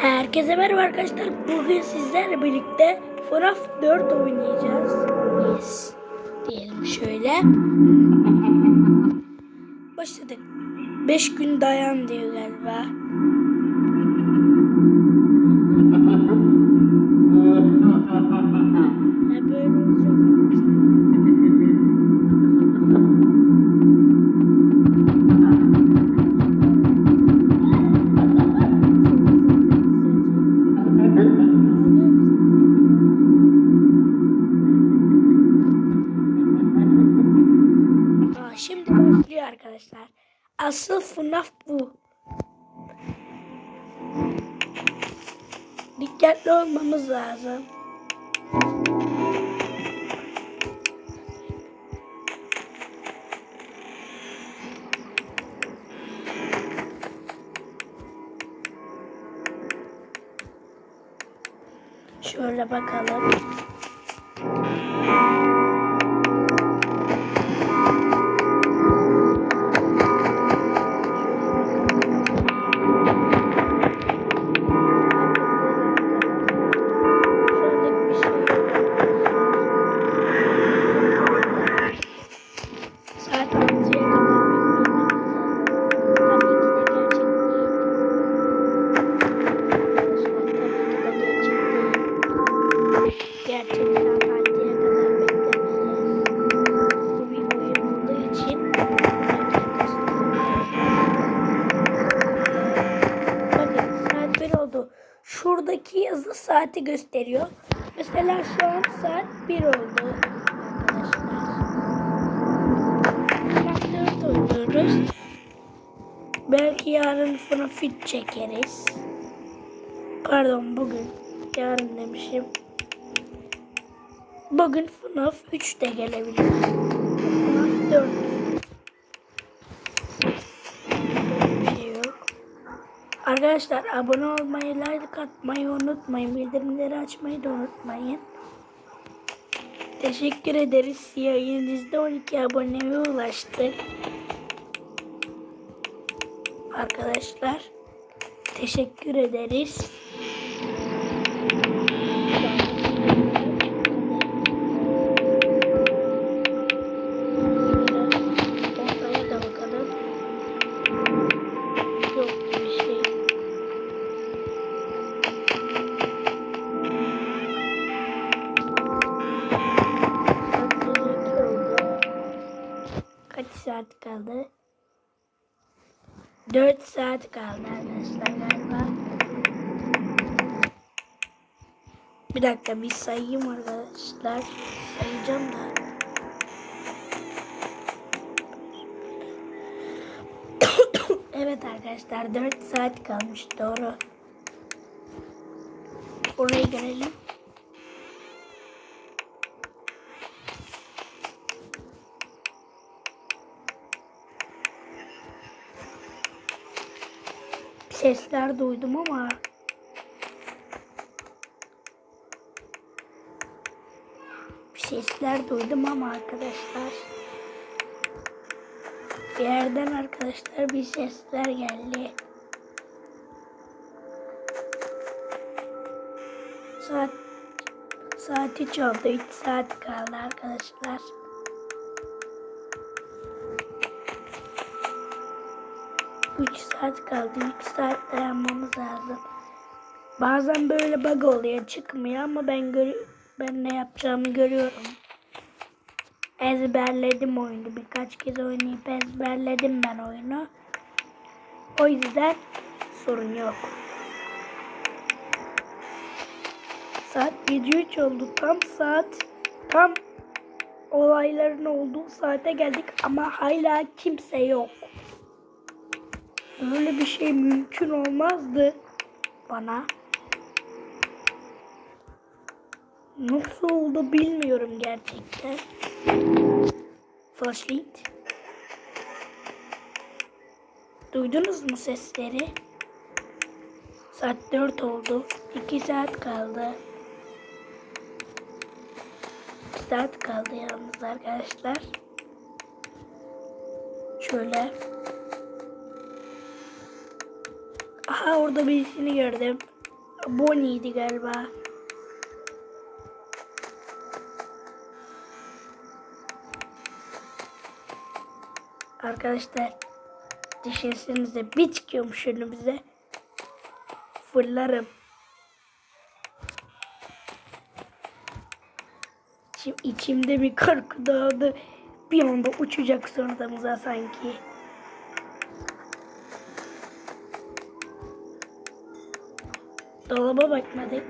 Herkese merhaba arkadaşlar. Bugün sizlerle birlikte FNAF 4 oynayacağız. Yes. Diyelim şöyle. Başladık. 5 gün dayan diyor galiba. Şimdi başlıyor arkadaşlar. Asıl FNAF bu. Dikkatli olmamız lazım. Şöyle bakalım. Şuradaki yazı saati gösteriyor. Mesela şu an saat 1 oldu arkadaşlar. FNAF 4 oynuyoruz. Belki yarın FNAF 3 çekeriz. Pardon bugün. Yarın demişim. Bugün FNAF 3 de gelebilir. FNAF 4. Bir şey yok. Arkadaşlar abone olmayı, like atmayı unutmayın. Bildirimleri açmayı da unutmayın. Teşekkür ederiz. Yayınızda 12 aboneye ulaştık. Arkadaşlar teşekkür ederiz. Saat kaldı? 4 saat kaldı arkadaşlar galiba. Bir dakika bir sayayım arkadaşlar. Sayacağım da. evet arkadaşlar 4 saat kalmış doğru. Oraya gelelim. Sesler duydum ama sesler duydum ama arkadaşlar bir yerden arkadaşlar bir sesler geldi. Saat saat 3 oldu. 3 saat kaldı arkadaşlar. Üç saat kaldı. Üç saat dayanmamız lazım. Bazen böyle bug oluyor. Çıkmıyor ama ben gör ben ne yapacağımı görüyorum. Ezberledim oyunu. Birkaç kez oynayıp ezberledim ben oyunu. O yüzden sorun yok. Saat gece 3 oldu. Tam saat tam olayların olduğu saate geldik ama hala kimse yok. Böyle bir şey mümkün olmazdı bana. Nasıl oldu bilmiyorum gerçekten. Flashlight. Duydunuz mu sesleri? Saat 4 oldu. 2 saat kaldı. 2 saat kaldı yalnız arkadaşlar. Şöyle. Aha orada birisini gördüm. Bonnie'ydi galiba. Arkadaşlar düşünsenize bir çıkıyormuş önümüze. Fırlarım. Şimdi içimde bir korku doğdu. Bir anda uçacak suratımıza sanki. Dolaba bakmadık.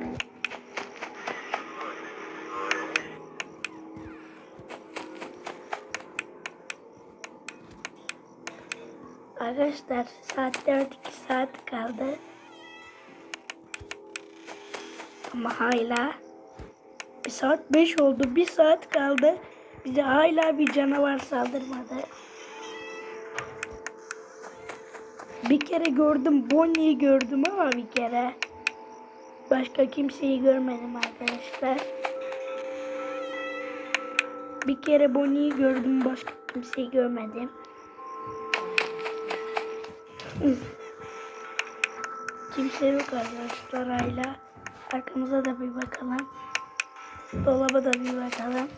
Arkadaşlar saat 4 2 saat kaldı. Ama hala bir saat 5 oldu. Bir saat kaldı. Bize hala bir canavar saldırmadı. Bir kere gördüm. Bonnie'yi gördüm ama bir kere. Başka kimseyi görmedim arkadaşlar. Bir kere Bonnie'yi gördüm. Başka kimseyi görmedim. Kimse yok arkadaşlar hala. Arkamıza da bir bakalım. Dolaba da bir bakalım.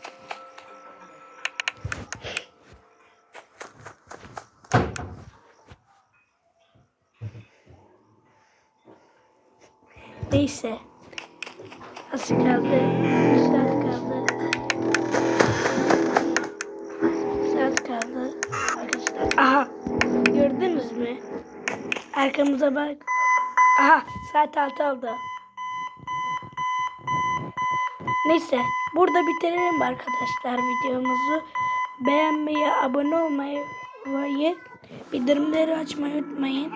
Neyse. Az kaldı. Saat kaldı. Saat kaldı. Arkadaşlar. Aha. Gördünüz mü? Arkamıza bak. Aha. Saat altı oldu. Neyse. Burada bitirelim arkadaşlar videomuzu. Beğenmeyi, abone olmayı bildirimleri açmayı unutmayın.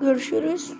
Görüşürüz.